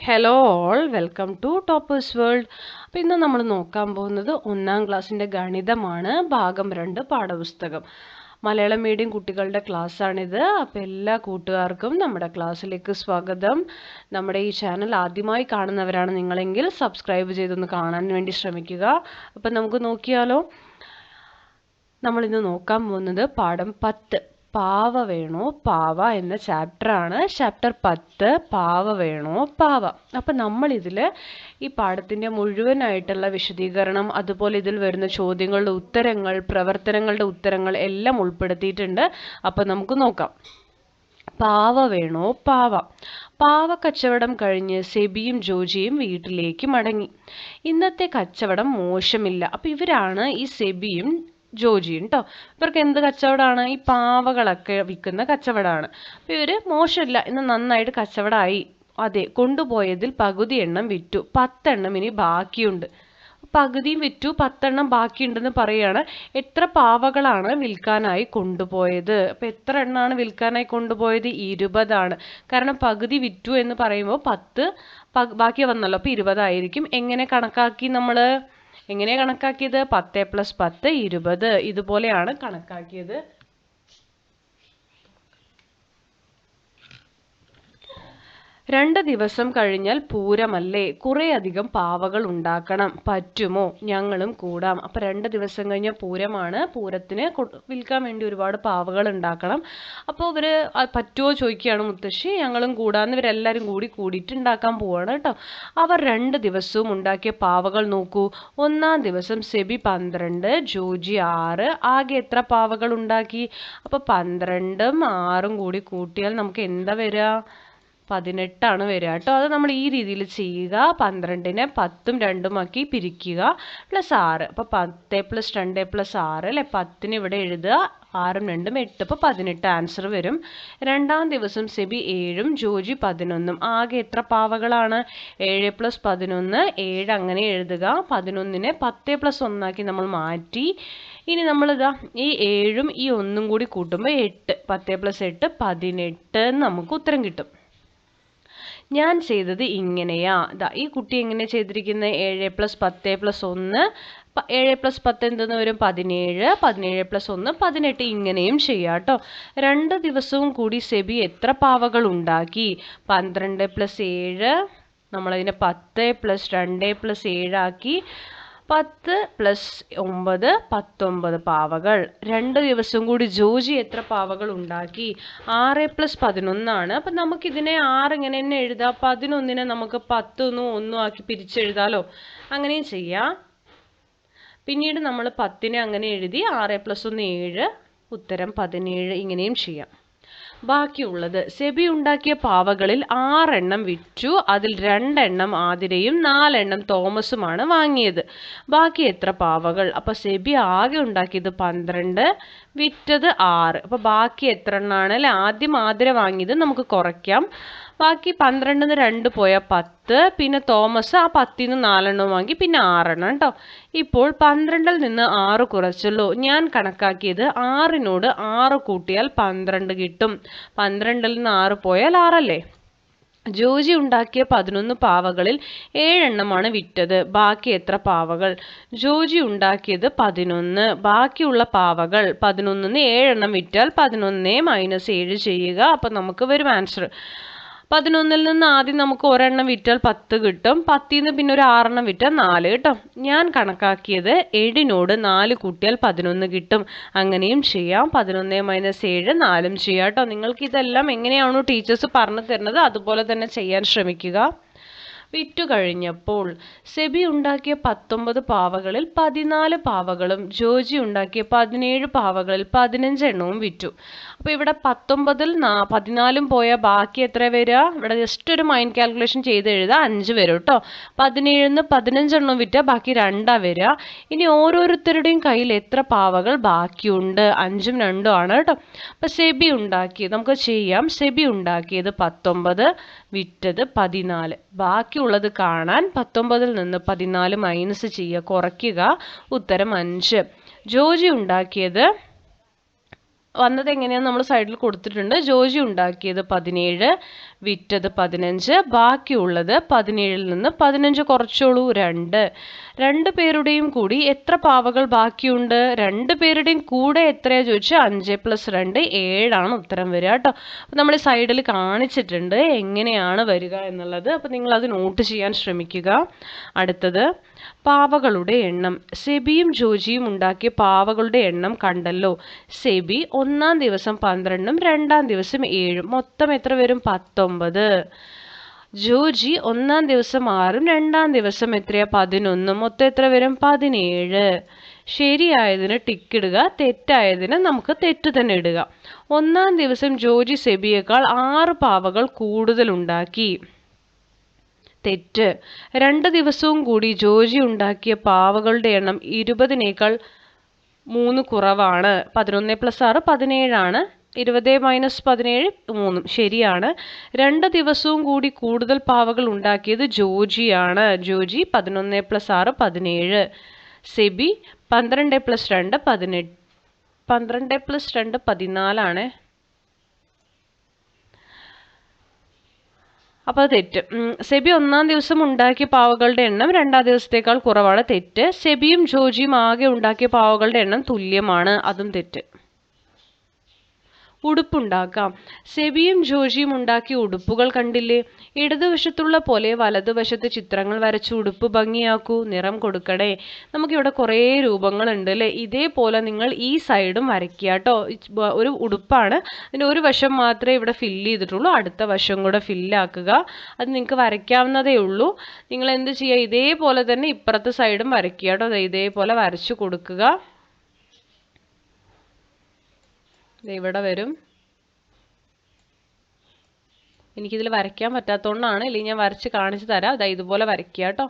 Hello all welcome to toppers world അപ്പോൾ ഇന്ന് നമ്മൾ നോക്കാൻ പോകുന്നത് ഒന്നാം ക്ലാസ്സിന്റെ ഗണിതമാണ് ഭാഗം രണ്ട് പാഠപുസ്തകം. മലയാളം മീഡിയം കുട്ടികളുടെ ക്ലാസ്സാണിത് അപ്പോൾ എല്ലാ കൂട്ടുകാർക്കും നമ്മുടെ ക്ലാസ്സിലേക്ക് സ്വാഗതം. നമ്മുടെ ഈ ചാനൽ ആദ്യമായി കാണുന്നവരാണ് നിങ്ങളെങ്കിൽ സബ്സ്ക്രൈബ് ചെയ്തൊന്ന് കാണാൻ വേണ്ടി ശ്രമിക്കുക. അപ്പം നമുക്ക് നോക്കിയാലോ. നമ്മളിന്ന് നോക്കാൻ പോകുന്നത് പാഠം പത്ത്. പാവ വേണോ? പാവ എന്ന ചാപ്റ്ററാണ് ചാപ്റ്റർ പത്ത് പാവ വേണോ? പാവ. അപ്പം നമ്മളിതിൽ ഈ പാഠത്തിന്റെ മുഴുവനായിട്ടുള്ള വിശദീകരണം അതുപോലെ ഇതിൽ വരുന്ന ചോദ്യങ്ങളുടെ ഉത്തരങ്ങൾ പ്രവർത്തനങ്ങളുടെ ഉത്തരങ്ങൾ എല്ലാം ഉൾപ്പെടുത്തിയിട്ടുണ്ട്. അപ്പം നമുക്ക് നോക്കാം. പാവ വേണോ? പാവ. പാവ കച്ചവടം കഴിഞ്ഞ് സെബിയും ജോജിയും വീട്ടിലേക്ക് മടങ്ങി. ഇന്നത്തെ കച്ചവടം മോശമില്ല. അപ്പം ഇവരാണ് ഈ സെബിയും ജോജിയും കേട്ടോ ഇവർക്ക് എന്ത് കച്ചവടമാണ് ഈ പാവകളൊക്കെ വിൽക്കുന്ന കച്ചവടമാണ് അപ്പം ഇവർ മോശമില്ല ഇന്ന് നന്നായിട്ട് കച്ചവടമായി അതെ കൊണ്ടുപോയതിൽ പകുതി എണ്ണം വിറ്റു. പത്തെണ്ണം ഇനി ബാക്കിയുണ്ട്. പകുതിയും വിറ്റു പത്തെണ്ണം ബാക്കിയുണ്ടെന്ന് പറയുകയാണ് എത്ര പാവകളാണ് വിൽക്കാനായി കൊണ്ടുപോയത്? അപ്പം എത്ര എണ്ണമാണ് വിൽക്കാനായി കൊണ്ടുപോയത്? ഇരുപതാണ്. കാരണം പകുതി വിറ്റു എന്ന് പറയുമ്പോൾ പത്ത് ബാക്കി വന്നല്ലോ. അപ്പം ഇരുപതായിരിക്കും. എങ്ങനെ കണക്കാക്കി നമ്മൾ എങ്ങനെയാണ് കണക്കാക്കിയത്? പത്ത് പ്ലസ് പത്ത് ഇരുപത് ഇതുപോലെയാണ് കണക്കാക്കിയത്. രണ്ട് ദിവസം കഴിഞ്ഞാൽ പൂരമല്ലേ? കുറേയധികം പാവകൾ ഉണ്ടാക്കണം. പറ്റുമോ? ഞങ്ങളും കൂടാം. അപ്പം രണ്ട് ദിവസം കഴിഞ്ഞ പൂരമാണ്. പൂരത്തിന് വിൽക്കാൻ വേണ്ടി ഒരുപാട് പാവകൾ ഉണ്ടാക്കണം. അപ്പോൾ ഇവർ പറ്റുമോ ചോദിക്കുകയാണ് മുത്തശ്ശി. ഞങ്ങളും കൂടാന്ന് ഇവരെല്ലാവരും കൂടി കൂടിയിട്ട് ഉണ്ടാക്കാൻ പോവാണ് കേട്ടോ. അവർ രണ്ട് ദിവസവും ഉണ്ടാക്കിയ പാവകൾ നോക്കൂ. ഒന്നാം ദിവസം സെബി പന്ത്രണ്ട് ജോജി ആറ്. ആകെ എത്ര പാവകൾ ഉണ്ടാക്കി? അപ്പോൾ പന്ത്രണ്ടും ആറും കൂടി കൂട്ടിയാൽ നമുക്ക് എന്താ വരിക പതിനെട്ടാണ് വരിക കേട്ടോ. അത് നമ്മൾ ഈ രീതിയിൽ ചെയ്യുക. പന്ത്രണ്ടിനെ പത്തും രണ്ടുമാക്കി പിരിക്കുക. പ്ലസ് ആറ്. അപ്പോൾ പത്ത് പ്ലസ് രണ്ട് പ്ലസ് ആറ് അല്ലെ? പത്തിന് ഇവിടെ എഴുതുക. ആറും രണ്ടും എട്ട്. അപ്പോൾ പതിനെട്ട് ആൻസർ വരും. രണ്ടാം ദിവസം സെബി ഏഴും ജോജി പതിനൊന്നും. ആകെ എത്ര പാവകളാണ്? ഏഴ് പ്ലസ് പതിനൊന്ന്. ഏഴ് അങ്ങനെ എഴുതുക. പതിനൊന്നിനെ പത്ത് പ്ലസ് ഒന്നാക്കി നമ്മൾ മാറ്റി. ഇനി നമ്മളിതാ ഈ ഏഴും ഈ ഒന്നും കൂടി കൂട്ടുമ്പോൾ എട്ട്. പത്ത് പ്ലസ് എട്ട് പതിനെട്ട് നമുക്ക് ഉത്തരം കിട്ടും. ഞാൻ ചെയ്തത് ഇങ്ങനെയാ. ദാ ഈ കുട്ടി എങ്ങനെ ചെയ്തിരിക്കുന്നത് ഏഴ് പ്ലസ് പത്ത് പ്ലസ് ഒന്ന്. ഏഴ് പ്ലസ് പത്ത് എന്തെന്ന് വരും? പതിനേഴ്. പതിനേഴ് പ്ലസ് ഒന്ന് പതിനെട്ട്. ഇങ്ങനെയും ചെയ്യാം കേട്ടോ രണ്ട് ദിവസവും കൂടി സെബി എത്ര പാവകൾ ഉണ്ടാക്കി? പന്ത്രണ്ട് പ്ലസ് ഏഴ്. നമ്മളതിനെ പത്ത് പ്ലസ് രണ്ട് പ്ലസ് ഏഴാക്കി പത്ത് പ്ലസ് ഒമ്പത് പത്തൊമ്പത് പാവകൾ. രണ്ട് ദിവസം കൂടി ജോജി എത്ര പാവകൾ ഉണ്ടാക്കി? ആറ് പ്ലസ് പതിനൊന്നാണ്. അപ്പം നമുക്കിതിനെ ആറ് ഇങ്ങനെ തന്നെ എഴുതാം. പതിനൊന്നിനെ നമുക്ക് പത്തൊന്നും ഒന്നും ആക്കി പിരിച്ചെഴുതാലോ? അങ്ങനെയും ചെയ്യാം. പിന്നീട് നമ്മൾ പത്തിനെ അങ്ങനെ എഴുതി ആറ് പ്ലസ് ഒന്ന് ഏഴ് ഉത്തരം പതിനേഴ് ഇങ്ങനെയും ചെയ്യാം. ബാക്കിയുള്ളത്. സെബി ഉണ്ടാക്കിയ പാവകളിൽ ആറെണ്ണം വിറ്റു. അതിൽ രണ്ടെണ്ണം ആതിരയും നാലെണ്ണം തോമസുമാണ് വാങ്ങിയത്. ബാക്കി എത്ര പാവകൾ? അപ്പോൾ സെബി ആകെ ഉണ്ടാക്കിയത് പന്ത്രണ്ട് വിറ്റത് ആറ്. അപ്പോൾ ബാക്കി എത്ര എണ്ണമാണ് അല്ലെ? ആദ്യം ആതിര വാങ്ങിയത് നമുക്ക് കുറയ്ക്കാം. ബാക്കി പന്ത്രണ്ടിന് രണ്ട് പോയാൽ പത്ത് പിന്നെ തോമസ് ആ പത്തിൽ നിന്ന് നാലെണ്ണം വാങ്ങി പിന്നെ ആറെണ്ണം കേട്ടോ ഇപ്പോൾ പന്ത്രണ്ടിൽ നിന്ന് ആറ് കുറച്ചല്ലോ ഞാൻ കണക്കാക്കിയത് ആറിനോട് ആറ് കൂട്ടിയാൽ പന്ത്രണ്ട് കിട്ടും. പന്ത്രണ്ടിൽ നിന്ന് ആറ് പോയാൽ ആറല്ലേ? ജോജി ഉണ്ടാക്കിയ പതിനൊന്ന് പാവകളിൽ ഏഴെണ്ണമാണ് വിറ്റത്. ബാക്കി എത്ര പാവകൾ? ജോജി ഉണ്ടാക്കിയത് പതിനൊന്ന്. ബാക്കിയുള്ള പാവകൾ പതിനൊന്നിന് ഏഴെണ്ണം വിറ്റാൽ പതിനൊന്നേ മൈനസ് ഏഴ് ചെയ്യുക. അപ്പം നമുക്ക് വരും ആൻസർ പതിനൊന്നിൽ നിന്ന് ആദ്യം നമുക്ക് ഒരെണ്ണം വിറ്റാൽ പത്ത് കിട്ടും. പത്തിൽ നിന്ന് പിന്നെ ഒരു ആറെണ്ണം വിറ്റാൽ നാല് കിട്ടും. ഞാൻ കണക്കാക്കിയത് ഏഴിനോട് നാല് കൂട്ടിയാൽ പതിനൊന്ന് കിട്ടും. അങ്ങനെയും ചെയ്യാം. പതിനൊന്ന് മൈനസ് ഏഴ് നാലും ചെയ്യാം കേട്ടോ. നിങ്ങൾക്ക് ഇതെല്ലാം എങ്ങനെയാണോ ടീച്ചേഴ്സ് പറഞ്ഞു തരുന്നത് അതുപോലെ തന്നെ ചെയ്യാൻ ശ്രമിക്കുക. വിറ്റു കഴിഞ്ഞപ്പോൾ സെബി ഉണ്ടാക്കിയ പത്തൊമ്പത് പാവകളിൽ പതിനാല് പാവകളും ജോജി ഉണ്ടാക്കിയ പതിനേഴ് പാവകളിൽ പതിനഞ്ച് എണ്ണവും വിറ്റു. അപ്പോൾ ഇവിടെ പത്തൊമ്പതിൽ പതിനാലും പോയ ബാക്കി എത്ര വരിക? ഇവിടെ ജസ്റ്റ് ഒരു മൈൻഡ് കാൽക്കുലേഷൻ ചെയ്ത് എഴുതുക അഞ്ച് വരും കേട്ടോ. പതിനേഴിന്ന് പതിനഞ്ചെണ്ണം വിറ്റ ബാക്കി രണ്ടാ വരിക. ഇനി ഓരോരുത്തരുടെയും കയ്യിൽ എത്ര പാവകൾ ബാക്കിയുണ്ട്? അഞ്ചും രണ്ടും ആണ് കേട്ടോ. അപ്പൊ സെബി ഉണ്ടാക്കിയത് നമുക്ക് ചെയ്യാം. സെബി ഉണ്ടാക്കിയത് പത്തൊമ്പത് വിറ്റത് പതിനാല്. ബാക്കിയുള്ളത് കാണാൻ പത്തൊമ്പതിൽ നിന്ന് പതിനാല് മൈനസ് ചെയ്യുക കുറയ്ക്കുക. ഉത്തരം അഞ്ച്. ജോജി ഉണ്ടാക്കിയത് വന്നത് എങ്ങനെയാന്ന് നമ്മൾ സൈഡിൽ കൊടുത്തിട്ടുണ്ട്. ജോജി ഉണ്ടാക്കിയത് പതിനേഴ് വിറ്റത് പതിനഞ്ച് ബാക്കിയുള്ളത് പതിനേഴിൽ നിന്ന് പതിനഞ്ച് കുറച്ചോളൂ രണ്ട്. രണ്ട് പേരുടെയും കൂടി എത്ര പാവകൾ ബാക്കിയുണ്ട്? രണ്ട് പേരുടെയും കൂടെ എത്രയാ ചോദിച്ചാൽ അഞ്ച് പ്ലസ് രണ്ട് ഏഴാണ് ഉത്തരം വരിക കേട്ടോ. അപ്പോൾ നമ്മൾ സൈഡിൽ കാണിച്ചിട്ടുണ്ട് എങ്ങനെയാണ് വരിക എന്നുള്ളത്. അപ്പോൾ നിങ്ങൾ അത് നോട്ട് ചെയ്യാൻ ശ്രമിക്കുക. അടുത്തത് പാവകളുടെ എണ്ണം. സെബിയും ജോജിയും ഉണ്ടാക്കിയ പാവകളുടെ എണ്ണം കണ്ടല്ലോ. സെബി ഒന്നാം ദിവസം പന്ത്രണ്ടും രണ്ടാം ദിവസം ഏഴും. മൊത്തം എത്ര വരും? പത്തൊമ്പത്. ജോജി ഒന്നാം ദിവസം ആറും രണ്ടാം ദിവസം എത്രയാ? പതിനൊന്നും. മൊത്തം എത്ര വരും? പതിനേഴ്. ശരിയായതിന് ടിക്ക് ഇടുക തെറ്റായതിന് നമുക്ക് തെറ്റ് തന്നെ ഇടുക. ഒന്നാം ദിവസം ജോജി സെബിയേക്കാൾ ആറ് പാവകൾ കൂടുതൽ ഉണ്ടാക്കി. തെറ്റ്. രണ്ട് ദിവസവും കൂടി ജോജി ഉണ്ടാക്കിയ പാവകളുടെ എണ്ണം ഇരുപതിനേക്കാൾ മൂന്ന് കുറവാണ്. പതിനൊന്ന് പ്ലസ് ആറ് പതിനേഴാണ്. ഇരുപത് മൈനസ് പതിനേഴ് മൂന്നും. ശരിയാണ്. രണ്ട് ദിവസവും കൂടി കൂടുതൽ പാവകൾ ഉണ്ടാക്കിയത് ജോജിയാണ്. ജോജി പതിനൊന്ന് പ്ലസ് ആറ് പതിനേഴ്. സെബി പന്ത്രണ്ട് പ്ലസ് രണ്ട് പതിനെട്ട് പന്ത്രണ്ട് പ്ലസ് രണ്ട് പതിനാലാണ്. അപ്പോൾ അത് തെറ്റ്. സെബി ഒന്നാം ദിവസം ഉണ്ടാക്കിയ പാവകളുടെ എണ്ണം രണ്ടാം ദിവസത്തേക്കാൾ കുറവാണ്. തെറ്റ്. സെബിയും ജോജിയും ആകെ ഉണ്ടാക്കിയ പാവകളുടെ എണ്ണം തുല്യമാണ്. അതും തെറ്റ്. ഉടുപ്പുണ്ടാക്കാം. സെബിയും ജോജിയും ഉണ്ടാക്കിയ ഉടുപ്പുകൾ കണ്ടില്ലേ? ഇടതുവശത്തുള്ള പോലെ വലതുവശത്ത് ചിത്രങ്ങൾ വരച്ച് ഉടുപ്പ് ഭംഗിയാക്കൂ നിറം കൊടുക്കണേ. നമുക്കിവിടെ കുറേ രൂപങ്ങളുണ്ട് അല്ലേ? ഇതേപോലെ നിങ്ങൾ ഈ സൈഡും വരയ്ക്കുക കേട്ടോ. ഒരു ഉടുപ്പാണ്. അതിന്റെ ഒരു വശം മാത്രമേ ഇവിടെ ഫില്ല് ചെയ്തിട്ടുള്ളൂ. അടുത്ത വശം കൂടെ ഫില്ലാക്കുക അത് നിങ്ങൾക്ക് വരയ്ക്കാവുന്നതേ ഉള്ളൂ. നിങ്ങൾ എന്ത് ചെയ്യുക? ഇതേപോലെ തന്നെ ഇപ്പുറത്തെ സൈഡും വരയ്ക്കുക കേട്ടോ. ഇതേപോലെ വരച്ചു കൊടുക്കുക ദേ ഇവിടെ വരും. എനിക്കിതിൽ വരയ്ക്കാൻ പറ്റാത്തതുകൊണ്ടാണ് ഇല്ലെങ്കിൽ ഞാൻ വരച്ച് കാണിച്ചു തരാം. അതാ ഇതുപോലെ വരയ്ക്കുക കേട്ടോ.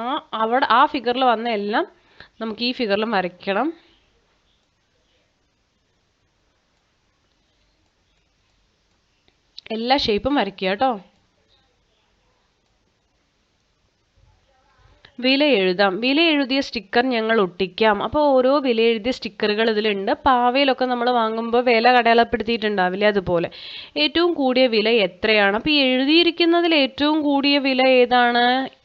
ആ അവിടെ ആ ഫിഗറിൽ വന്ന എല്ലാം നമുക്ക് ഈ ഫിഗറിലും വരയ്ക്കണം. എല്ലാ ഷേപ്പും വരയ്ക്കുക കേട്ടോ. വില എഴുതാം വില എഴുതിയ സ്റ്റിക്കർ ഞങ്ങൾ ഒട്ടിക്കാം. അപ്പോൾ ഓരോ വില എഴുതിയ സ്റ്റിക്കറുകൾ ഇതിലുണ്ട്. പാവയിലൊക്കെ നമ്മൾ വാങ്ങുമ്പോൾ വില കടയാളപ്പെടുത്തിയിട്ടുണ്ടാവില്ല അതുപോലെ. ഏറ്റവും കൂടിയ വില എത്രയാണ്? അപ്പോൾ എഴുതിയിരിക്കുന്നതിൽ ഏറ്റവും കൂടിയ വില ഏതാണ്?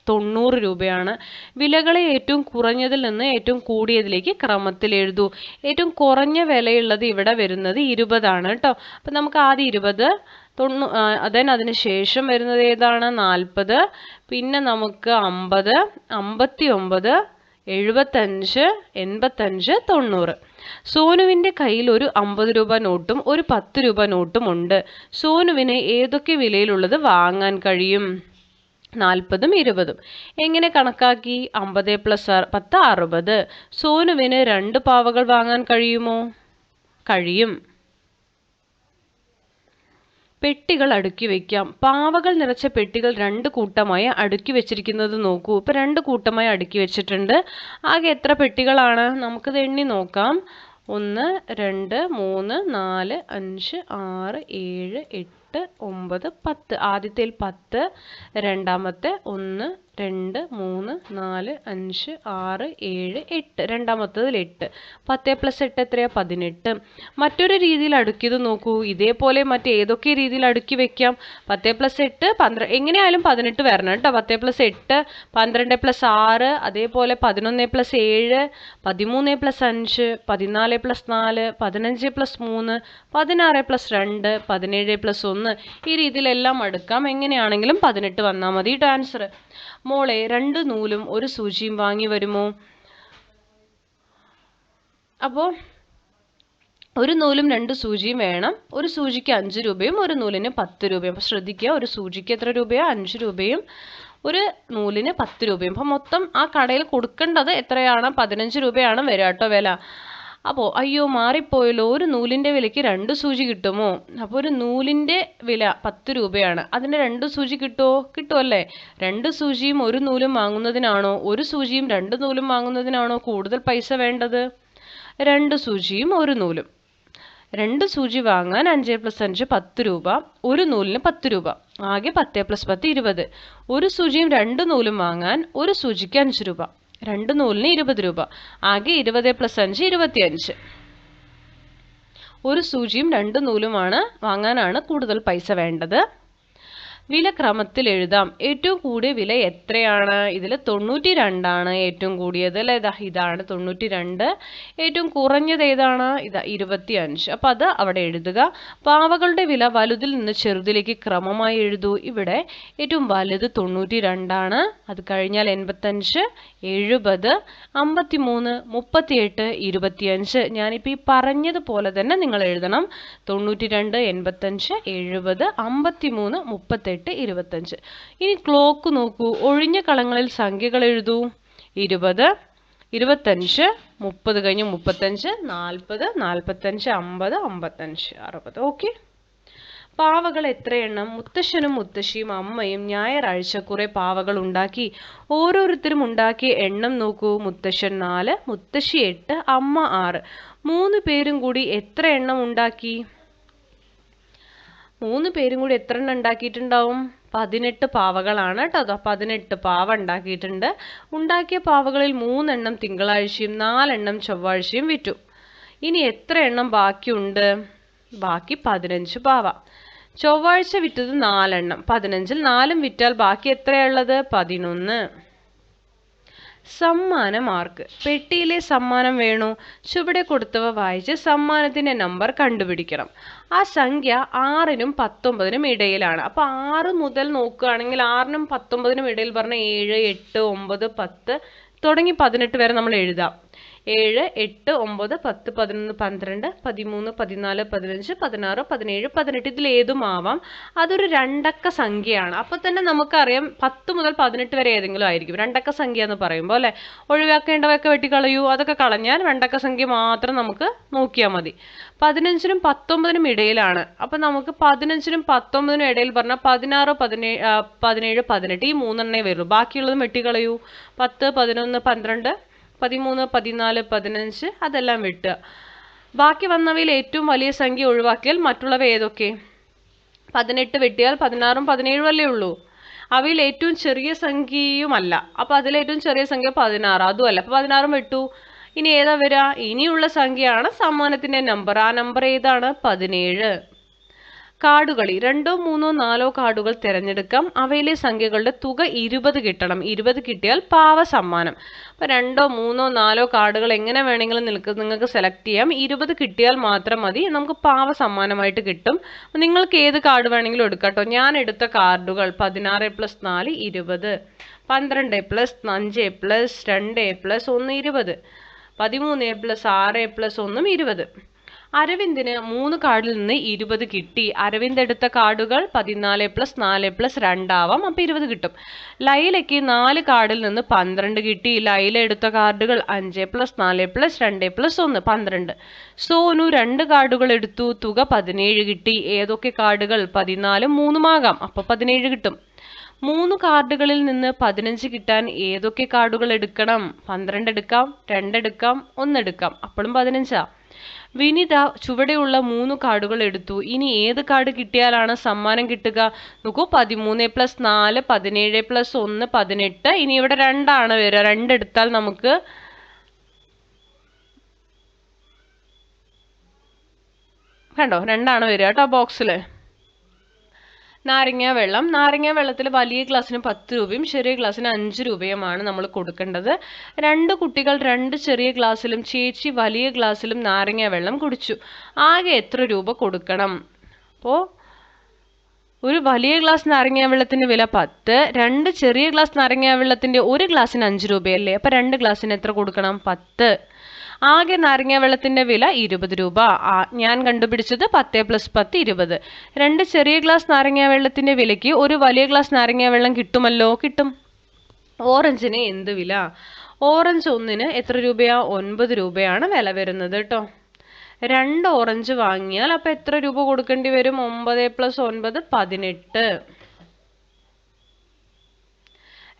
തൊണ്ണൂറ് രൂപയാണ്. വിലകളെ ഏറ്റവും കുറഞ്ഞതിൽ നിന്ന് ഏറ്റവും കൂടിയതിലേക്ക് ക്രമത്തിൽ എഴുതൂ. ഏറ്റവും കുറഞ്ഞ വിലയുള്ളത് ഇവിടെ വരുന്നത് ഇരുപതാണ് കേട്ടോ അപ്പം നമുക്ക് ആദ്യം ഇരുപത് തൊണ്ണൂ അതെ അതിന് ശേഷം വരുന്നത് ഏതാണ്? നാൽപ്പത് പിന്നെ നമുക്ക് അമ്പത് അമ്പത്തി ഒമ്പത് എഴുപത്തഞ്ച് എൺപത്തഞ്ച് തൊണ്ണൂറ്. സോനുവിന്റെ കയ്യിൽ ഒരു അമ്പത് രൂപ നോട്ടും ഒരു പത്ത് രൂപ നോട്ടും ഉണ്ട്. സോനുവിന് ഏതൊക്കെ വിലയിലുള്ളത് വാങ്ങാൻ കഴിയും? നാൽപ്പതും ഇരുപതും. എങ്ങനെ കണക്കാക്കി? അമ്പത് പ്ലസ് പത്ത് അറുപത്. സോനുവിന് രണ്ട് പാവകൾ വാങ്ങാൻ കഴിയുമോ? കഴിയും. പെട്ടികൾ അടുക്കി വെക്കാം. പാവകൾ നിറച്ച പെട്ടികൾ രണ്ട് കൂട്ടമായി അടുക്കി വെച്ചിരിക്കുന്നത് നോക്കൂ. ഇപ്പം രണ്ട് കൂട്ടമായി അടുക്കി വെച്ചിട്ടുണ്ട്. ആകെ എത്ര പെട്ടികളാണ്? നമുക്കിത് എണ്ണി നോക്കാം. ഒന്ന് രണ്ട് മൂന്ന് നാല് അഞ്ച് ആറ് ഏഴ് എട്ട് ഒമ്പത് പത്ത്. ആദ്യത്തേൽ പത്ത് രണ്ടാമത്തെ ഒന്ന് രണ്ട് മൂന്ന് നാല് അഞ്ച് ആറ് ഏഴ് എട്ട്. രണ്ടാമത്തതിൽ എട്ട്. പത്ത് പ്ലസ് എട്ട് എത്രയാണ് പതിനെട്ട്. മറ്റൊരു രീതിയിൽ അടുക്കിയത് നോക്കൂ. ഇതേപോലെ മറ്റേതൊക്കെ രീതിയിൽ അടുക്കി വെക്കാം? പത്ത് പ്ലസ് എട്ട് പന്ത്രണ്ട്. എങ്ങനെയായാലും പതിനെട്ട് വരണം കേട്ടോ. പത്ത് പ്ലസ് എട്ട് പന്ത്രണ്ട് പ്ലസ് ആറ്. അതേപോലെ പതിനൊന്ന് പ്ലസ് ഏഴ് പതിമൂന്ന് പ്ലസ് അഞ്ച് പതിനാല് പ്ലസ് നാല് പതിനഞ്ച് പ്ലസ് മൂന്ന് പതിനാറ് പ്ലസ് രണ്ട് പതിനേഴ് പ്ലസ് ഒന്ന്. ഈ രീതിയിലെല്ലാം അടുക്കാം. എങ്ങനെയാണെങ്കിലും പതിനെട്ട് വന്നാൽ മതി. കേട്ടോ ആൻസർ മോളെ രണ്ട് നൂലും ഒരു സൂചിയും വാങ്ങി വരുമോ? അപ്പോൾ ഒരു നൂലും രണ്ട് സൂചിയും വേണം. ഒരു സൂചിക്ക് അഞ്ച് രൂപയും ഒരു നൂലിന് പത്ത് രൂപയും. അപ്പോൾ ശ്രദ്ധിക്കുക ഒരു സൂചിക്ക് എത്ര രൂപയോ? അഞ്ച് രൂപയും. ഒരു നൂലിന് പത്ത് രൂപയും. അപ്പോൾ മൊത്തം ആ കടയിൽ കൊടുക്കേണ്ടത് എത്രയാണ്? പതിനഞ്ച് രൂപയാണ് വരാട്ടോ വില. അപ്പോൾ അയ്യോ മാറിപ്പോയല്ലോ. ഒരു നൂലിന്റെ വിലയ്ക്ക് രണ്ട് സൂചി കിട്ടുമോ? അപ്പോൾ ഒരു നൂലിന്റെ വില പത്ത് രൂപയാണ്. അതിന് രണ്ട് സൂചി കിട്ടുമോ കിട്ടുമല്ലേ രണ്ട് സൂചിയും ഒരു നൂലും വാങ്ങുന്നതിനാണോ? ഒരു സൂചിയും രണ്ട് നൂലും വാങ്ങുന്നതിനാണോ കൂടുതൽ പൈസ വേണ്ടത്? രണ്ട് സൂചിയും ഒരു നൂലും. രണ്ട് സൂചി വാങ്ങാൻ അഞ്ച് പ്ലസ് അഞ്ച് പത്ത് രൂപ ഒരു നൂലിന് പത്ത് രൂപ. ആകെ പത്ത് പ്ലസ് പത്ത് ഇരുപത്. ഒരു സൂചിയും രണ്ട് നൂലും വാങ്ങാൻ ഒരു സൂചിക്ക് അഞ്ച് രൂപ. രണ്ട് നൂലിന് ഇരുപത് രൂപ. ആകെ ഇരുപത് പ്ലസ് അഞ്ച് ഇരുപത്തിയഞ്ച്. ഒരു സൂചിയും രണ്ട് നൂലുമാണ് വാങ്ങാനാണ് കൂടുതൽ പൈസ വേണ്ടത്. വില ക്രമത്തിൽ എഴുതാം. ഏറ്റവും കൂടിയ വില എത്രയാണ്? ഇതിൽ തൊണ്ണൂറ്റി രണ്ടാണ് ഏറ്റവും കൂടിയത് അല്ലേ? ഇതാ ഇതാണ് തൊണ്ണൂറ്റി രണ്ട് ഏറ്റവും കുറഞ്ഞത് ഏതാണ്? ഇതാ ഇരുപത്തി അഞ്ച് അപ്പം അത് അവിടെ എഴുതുക. പാവകളുടെ വില വലുതിൽ നിന്ന് ചെറുതിലേക്ക് ക്രമമായി എഴുതൂ. ഇവിടെ ഏറ്റവും വലുത് തൊണ്ണൂറ്റി രണ്ടാണ് അത് കഴിഞ്ഞാൽ എൺപത്തഞ്ച് എഴുപത് അമ്പത്തി മൂന്ന് മുപ്പത്തിയെട്ട് ഇരുപത്തിയഞ്ച്. ഞാനിപ്പോൾ ഈ പറഞ്ഞതുപോലെ തന്നെ നിങ്ങൾ എഴുതണം. തൊണ്ണൂറ്റി രണ്ട് എൺപത്തഞ്ച് എഴുപത് അമ്പത്തി മൂന്ന് മുപ്പത്തെട്ട് ഇരുപത്തഞ്ച്. ഇനി ക്ലോക്ക് നോക്കൂ. ഒഴിഞ്ഞ കളങ്ങളിൽ സംഖ്യകൾ എഴുതൂ. ഇരുപത് ഇരുപത്തഞ്ച് മുപ്പത് കഴിഞ്ഞ് മുപ്പത്തഞ്ച് നാൽപ്പത് നാൽപ്പത്തഞ്ച് അമ്പത് അമ്പത്തഞ്ച് അറുപത്. ഓക്കെ? പാവകൾ എത്രയെണ്ണം മുത്തശ്ശനും മുത്തശ്ശിയും അമ്മയും ഞായറാഴ്ച കുറെ പാവകൾ ഉണ്ടാക്കി. ഓരോരുത്തരും ഉണ്ടാക്കിയ എണ്ണം നോക്കൂ. മുത്തശ്ശൻ നാല് മുത്തശ്ശി എട്ട് അമ്മ ആറ്. മൂന്ന് പേരും കൂടി എത്ര എണ്ണം ഉണ്ടാക്കി? മൂന്ന് പേരും കൂടി എത്ര എണ്ണം ഉണ്ടാക്കിയിട്ടുണ്ടാവും? പതിനെട്ട് പാവകളാണ് കേട്ടോ. അതോ പതിനെട്ട് പാവ ഉണ്ടാക്കിയിട്ടുണ്ട്. ഉണ്ടാക്കിയ പാവകളിൽ മൂന്നെണ്ണം തിങ്കളാഴ്ചയും നാലെണ്ണം ചൊവ്വാഴ്ചയും വിറ്റു. ഇനി എത്ര എണ്ണം ബാക്കിയുണ്ട്? ബാക്കി പതിനഞ്ച് പാവ. ചൊവ്വാഴ്ച വിറ്റത് നാലെണ്ണം. പതിനഞ്ചിൽ നാലും വിറ്റാൽ ബാക്കി എത്രയുള്ളത് പതിനൊന്ന്. സമ്മാന മാർക്ക്. പെട്ടിയിലെ സമ്മാനം വേണോ? ചുവടെ കൊടുത്തവ വായിച്ച് സമ്മാനത്തിന്റെ നമ്പർ കണ്ടുപിടിക്കണം. ആ സംഖ്യ ആറിനും പത്തൊമ്പതിനും ഇടയിലാണ്. അപ്പോൾ ആറ് മുതൽ നോക്കുകയാണെങ്കിൽ ആറിനും പത്തൊമ്പതിനും ഇടയിൽ പറഞ്ഞ ഏഴ് എട്ട് ഒമ്പത് പത്ത് തുടങ്ങി പതിനെട്ട് വരെ നമ്മൾ എഴുതാം. ഏഴ് എട്ട് ഒമ്പത് പത്ത് പതിനൊന്ന് പന്ത്രണ്ട് പതിമൂന്ന് പതിനാല് പതിനഞ്ച് പതിനാറ് പതിനേഴ് പതിനെട്ട് ഇതിൽ ഏതും ആവാം അതൊരു രണ്ടക്ക സംഖ്യയാണ്. അപ്പൊ തന്നെ നമുക്കറിയാം പത്ത് മുതൽ പതിനെട്ട് വരെ ഏതെങ്കിലും ആയിരിക്കും. രണ്ടക്ക സംഖ്യ എന്ന് പറയുമ്പോൾ അല്ലെ? ഒഴിവാക്കേണ്ടവയൊക്കെ വെട്ടിക്കളയൂ. അതൊക്കെ കളഞ്ഞാൽ രണ്ടക്ക സംഖ്യ മാത്രം നമുക്ക് നോക്കിയാൽ മതി. പതിനഞ്ചിനും പത്തൊമ്പതിനും ഇടയിലാണ്. അപ്പൊ നമുക്ക് പതിനഞ്ചിനും പത്തൊമ്പതിനും ഇടയിൽ പറഞ്ഞാൽ പതിനാറ് പതിനേഴ് പതിനേഴ് പതിനെട്ട് ഈ മൂന്നെണ്ണേ വരുള്ളൂ. ബാക്കിയുള്ളതും വെട്ടിക്കളയൂ. പത്ത് പതിനൊന്ന് പന്ത്രണ്ട് പതിമൂന്ന് പതിനാല് പതിനഞ്ച് അതെല്ലാം വിട്ടുക. ബാക്കി വന്നവയിൽ ഏറ്റവും വലിയ സംഖ്യ ഒഴിവാക്കിയാൽ മറ്റുള്ളവ ഏതൊക്കെ? പതിനെട്ട് വെട്ടിയാൽ പതിനാറും പതിനേഴും അല്ലേ ഉള്ളൂ. അവയിൽ ഏറ്റവും ചെറിയ സംഖ്യയുമല്ല. അപ്പോൾ അതിലേറ്റവും ചെറിയ സംഖ്യ പതിനാറ്. അതും അല്ല. അപ്പൊ പതിനാറും വിട്ടു. ഇനി ഏതാ വരിക ഇനിയുള്ള സംഖ്യയാണ് സമ്മാനത്തിന്റെ നമ്പർ ആ നമ്പർ ഏതാണ്? പതിനേഴ്. കാർഡുകളി രണ്ടോ മൂന്നോ നാലോ കാർഡുകൾ തിരഞ്ഞെടുക്കാം. അവയിലെ സംഖ്യകളുടെ തുക ഇരുപത് കിട്ടണം. ഇരുപത് കിട്ടിയാൽ പാവ സമ്മാനം. അപ്പോൾ രണ്ടോ മൂന്നോ നാലോ കാർഡുകൾ എങ്ങനെ വേണമെങ്കിലും നിൽക്ക് നിങ്ങൾക്ക് സെലക്ട് ചെയ്യാം. ഇരുപത് കിട്ടിയാൽ മാത്രം മതി. നമുക്ക് പാവ സമ്മാനമായിട്ട് കിട്ടും. അപ്പൊ നിങ്ങൾക്ക് ഏത് കാർഡ് വേണമെങ്കിലും എടുക്കാം ഞാൻ എടുത്ത കാർഡുകൾ പതിനാറ് പ്ലസ് നാല് ഇരുപത് പന്ത്രണ്ട് പ്ലസ് അഞ്ച് പ്ലസ് രണ്ട് പ്ലസ് ഒന്ന് ഇരുപത് പതിമൂന്ന് പ്ലസ് ആറ് പ്ലസ് ഒന്നും ഇരുപത്. അരവിന്ദിന് മൂന്ന് കാർഡിൽ നിന്ന് ഇരുപത് കിട്ടി. അരവിന്ദ് എടുത്ത കാർഡുകൾ പതിനാല് പ്ലസ് നാല് പ്ലസ് രണ്ടാവാം. അപ്പൊ ഇരുപത് കിട്ടും. ലൈലയ്ക്ക് നാല് കാർഡിൽ നിന്ന് പന്ത്രണ്ട് കിട്ടി. ലൈല എടുത്ത കാർഡുകൾ അഞ്ച് പ്ലസ് നാല് പ്ലസ് രണ്ട് പ്ലസ് ഒന്ന് പന്ത്രണ്ട്. സോനു രണ്ട് കാർഡുകൾ എടുത്തു. തുക പതിനേഴ് കിട്ടി. ഏതൊക്കെ കാർഡുകൾ? പതിനാലും മൂന്നുമാകാം അപ്പോൾ പതിനേഴ് കിട്ടും. മൂന്ന് കാർഡുകളിൽ നിന്ന് പതിനഞ്ച് കിട്ടാൻ ഏതൊക്കെ കാർഡുകൾ എടുക്കണം? പന്ത്രണ്ട് എടുക്കാം രണ്ടെടുക്കാം ഒന്നെടുക്കാം അപ്പോഴും പതിനഞ്ചാ. വിനിത ചുവടെയുള്ള മൂന്ന് കാർഡുകൾ എടുത്തു. ഇനി ഏത് കാർഡ് കിട്ടിയാലാണ് സമ്മാനം കിട്ടുക? നോക്കൂ പതിമൂന്ന് പ്ലസ് നാല് പതിനേഴ് പ്ലസ് ഒന്ന് പതിനെട്ട്. ഇനി ഇവിടെ രണ്ടാണ് വരിക. രണ്ടെടുത്താൽ നമുക്ക് കണ്ടോ രണ്ടാണ് വരിക കേട്ടോ ബോക്സിൽ നാരങ്ങ വെള്ളം. നാരങ്ങ വെള്ളത്തിൽ വലിയ ഗ്ലാസ്സിന് പത്ത് രൂപയും ചെറിയ ഗ്ലാസ്സിന് അഞ്ച് രൂപയുമാണ് നമ്മൾ കൊടുക്കേണ്ടത്. രണ്ട് കുട്ടികൾ രണ്ട് ചെറിയ ഗ്ലാസ്സിലും ചേച്ചി വലിയ ഗ്ലാസ്സിലും നാരങ്ങ വെള്ളം കുടിച്ചു. ആകെ എത്ര രൂപ കൊടുക്കണം? അപ്പോൾ ഒരു വലിയ ഗ്ലാസ് നാരങ്ങ വെള്ളത്തിന്റെ വില പത്ത് രണ്ട് ചെറിയ ഗ്ലാസ് നാരങ്ങ വെള്ളത്തിന്റെ ഒരു ഗ്ലാസ്സിന് അഞ്ച് രൂപയല്ലേ? അപ്പൊ രണ്ട് ഗ്ലാസ്സിന് എത്ര കൊടുക്കണം? പത്ത്. ആകെ നാരങ്ങ വെള്ളത്തിന്റെ വില ഇരുപത് രൂപ. ഞാൻ കണ്ടുപിടിച്ചത് പത്ത് പ്ലസ് പത്ത് ഇരുപത്. രണ്ട് ചെറിയ ഗ്ലാസ് നാരങ്ങ വെള്ളത്തിന്റെ വിലയ്ക്ക് ഒരു വലിയ ഗ്ലാസ് നാരങ്ങ വെള്ളം കിട്ടുമല്ലോ? കിട്ടും. ഓറഞ്ചിന് എന്ത് വില? ഓറഞ്ച് ഒന്നിന് എത്ര രൂപയാ? ഒൻപത് രൂപയാണ് വില വരുന്നത് കേട്ടോ. രണ്ട് ഓറഞ്ച് വാങ്ങിയാൽ അപ്പൊ എത്ര രൂപ കൊടുക്കേണ്ടി വരും? ഒമ്പത് പ്ലസ് ഒൻപത് പതിനെട്ട്.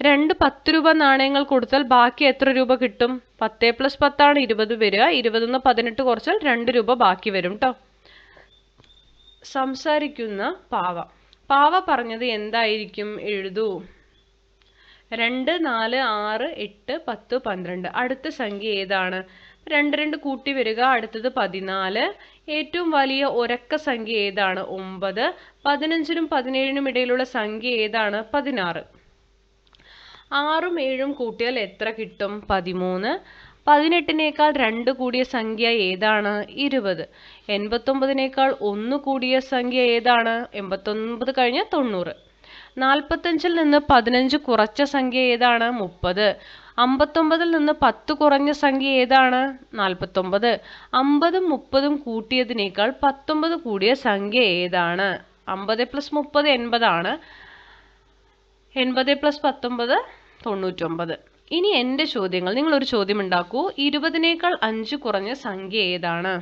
രണ്ട് പത്ത് രൂപ നാണയങ്ങൾ കൊടുത്താൽ ബാക്കി എത്ര രൂപ കിട്ടും? പത്ത് പ്ലസ് പത്താണ് ഇരുപത് വരിക. ഇരുപതിന്ന് പതിനെട്ട് കുറച്ചാൽ രണ്ട് രൂപ ബാക്കി വരും കേട്ടോ സംസാരിക്കുന്ന പാവ. പാവ പറഞ്ഞത് എന്തായിരിക്കും? എഴുതൂ. രണ്ട് നാല് ആറ് എട്ട് പത്ത് പന്ത്രണ്ട്. അടുത്ത സംഖ്യ ഏതാണ്? രണ്ട് രണ്ട് കൂട്ടി വരിക. അടുത്തത് പതിനാല്. ഏറ്റവും വലിയ ഒരക്ക സംഖ്യ ഏതാണ്? ഒമ്പത്. പതിനഞ്ചിനും പതിനേഴിനും ഇടയിലുള്ള സംഖ്യ ഏതാണ്? പതിനാറ്. ആറും ഏഴും കൂട്ടിയാൽ എത്ര കിട്ടും? പതിമൂന്ന്. പതിനെട്ടിനേക്കാൾ രണ്ട് കൂടിയ സംഖ്യ ഏതാണ്? ഇരുപത്. എൺപത്തൊമ്പതിനേക്കാൾ ഒന്ന് കൂടിയ സംഖ്യ ഏതാണ്? എൺപത്തൊൻപത് കഴിഞ്ഞ തൊണ്ണൂറ്. നാൽപ്പത്തഞ്ചിൽ നിന്ന് പതിനഞ്ച് കുറച്ച സംഖ്യ ഏതാണ്? മുപ്പത്. അമ്പത്തൊമ്പതിൽ നിന്ന് പത്ത് കുറഞ്ഞ സംഖ്യ ഏതാണ്? നാൽപ്പത്തൊമ്പത് അമ്പതും മുപ്പതും കൂട്ടിയതിനേക്കാൾ പത്തൊമ്പത് കൂടിയ സംഖ്യ ഏതാണ്? അമ്പത് പ്ലസ് മുപ്പത് എൺപതാണ്. എൺപത് പ്ലസ് പത്തൊമ്പത് തൊണ്ണൂറ്റൊമ്പത്. ഇനി എന്റെ ചോദ്യങ്ങൾ. നിങ്ങൾ ഒരു ചോദ്യം ഉണ്ടാക്കൂ ഇരുപതിനേക്കാൾ അഞ്ച് കുറഞ്ഞ സംഖ്യ ഏതാണ്?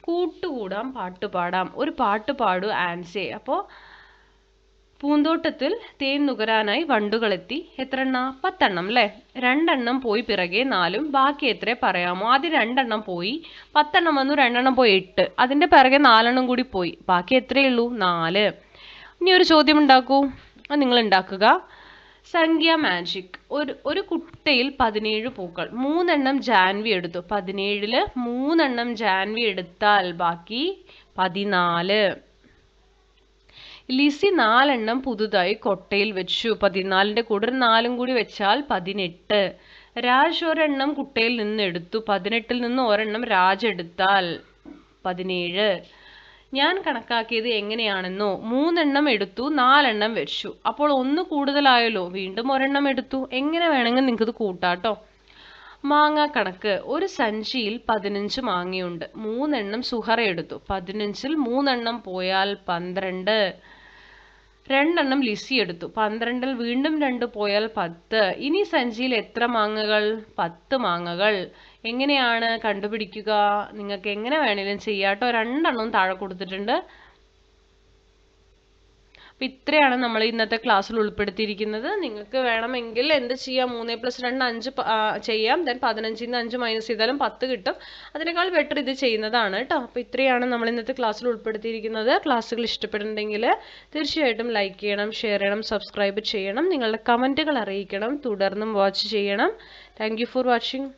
കൂട്ടുകൂടാം പാട്ടുപാടാം. ഒരു പാട്ട് പാടൂ ആൻസേ അപ്പോൾ പൂന്തോട്ടത്തിൽ തേൻ നുകരാനായി വണ്ടുകളെത്തി. എത്ര എണ്ണ പത്തെണ്ണം അല്ലേ രണ്ടെണ്ണം പോയി പിറകെ നാലും. ബാക്കി എത്ര പറയാമോ? ആദ്യം രണ്ടെണ്ണം പോയി. പത്തെണ്ണം വന്നു രണ്ടെണ്ണം പോയി എട്ട്. അതിന്റെ പിറകെ നാലെണ്ണം കൂടി പോയി. ബാക്കി എത്രയേ ഉള്ളൂ? നാല്. ഇനി ഒരു ചോദ്യം ഉണ്ടാക്കൂ അത് നിങ്ങൾ ഉണ്ടാക്കുക. സംഖ്യ മാജിക്. ഒരു ഒരു കുട്ടയിൽ പതിനേഴ് പൂക്കൾ. മൂന്നെണ്ണം ജാൻവി എടുത്തു. പതിനേഴിൽ മൂന്നെണ്ണം ജാൻവി എടുത്താൽ ബാക്കി പതിനാല്. ലിസി നാലെണ്ണം പുതുതായി കൊട്ടയിൽ വെച്ചു. പതിനാലിന്റെ കൂടെ ഒരു നാലും കൂടി വെച്ചാൽ പതിനെട്ട്. രാജ് ഒരെണ്ണം കുട്ടയിൽ നിന്ന് എടുത്തു. പതിനെട്ടിൽ നിന്ന് ഒരെണ്ണം രാജ് എടുത്താൽ പതിനേഴ്. ഞാൻ കണക്കാക്കിയത് എങ്ങനെയാണെന്നോ മൂന്നെണ്ണം എടുത്തു നാലെണ്ണം വെച്ചു. അപ്പോൾ ഒന്ന് കൂടുതലായല്ലോ വീണ്ടും ഒരെണ്ണം എടുത്തു. എങ്ങനെ വേണമെങ്കിൽ നിങ്ങൾക്ക് ഇത് കൂട്ടാട്ടോ. മാങ്ങ കണക്ക്. ഒരു സഞ്ചിയിൽ പതിനഞ്ച് മാങ്ങയുണ്ട്. മൂന്നെണ്ണം സുഹറ എടുത്തു. പതിനഞ്ചിൽ മൂന്നെണ്ണം പോയാൽ പന്ത്രണ്ട്. രണ്ടെണ്ണം ലിസി എടുത്തു പന്ത്രണ്ടിൽ വീണ്ടും രണ്ട് പോയാൽ പത്ത്. ഇനി സഞ്ചിയിൽ എത്ര മാങ്ങകൾ? പത്ത് മാങ്ങകൾ. എങ്ങനെയാണ് കണ്ടുപിടിക്കുക? നിങ്ങൾക്ക് എങ്ങനെ വേണേലും ചെയ്യാട്ടോ രണ്ടെണ്ണം താഴെ കൊടുത്തിട്ടുണ്ട്. അപ്പൊ ഇത്രയാണ് നമ്മൾ ഇന്നത്തെ ക്ലാസ്സിൽ ഉൾപ്പെടുത്തിയിരിക്കുന്നത്. നിങ്ങൾക്ക് വേണമെങ്കിൽ എന്ത് ചെയ്യാം? മൂന്ന് പ്ലസ് രണ്ട് അഞ്ച് ചെയ്യാം. ദെൻ പതിനഞ്ചിൽ നിന്ന് അഞ്ച് മൈനസ് ചെയ്താലും പത്ത് കിട്ടും. അതിനേക്കാൾ ബെറ്റർ ഇത് ചെയ്യുന്നതാണ് കേട്ടോ അപ്പോൾ ഇത്രയാണ് നമ്മൾ ഇന്നത്തെ ക്ലാസ്സിൽ ഉൾപ്പെടുത്തിയിരിക്കുന്നത്. ക്ലാസ്സുകൾ ഇഷ്ടപ്പെടുന്നുണ്ടെങ്കിൽ തീർച്ചയായിട്ടും ലൈക്ക് ചെയ്യണം ഷെയർ ചെയ്യണം സബ്സ്ക്രൈബ് ചെയ്യണം. നിങ്ങളുടെ കമന്റുകൾ അറിയിക്കണം. തുടർന്നും വാച്ച് ചെയ്യണം. Thank for watching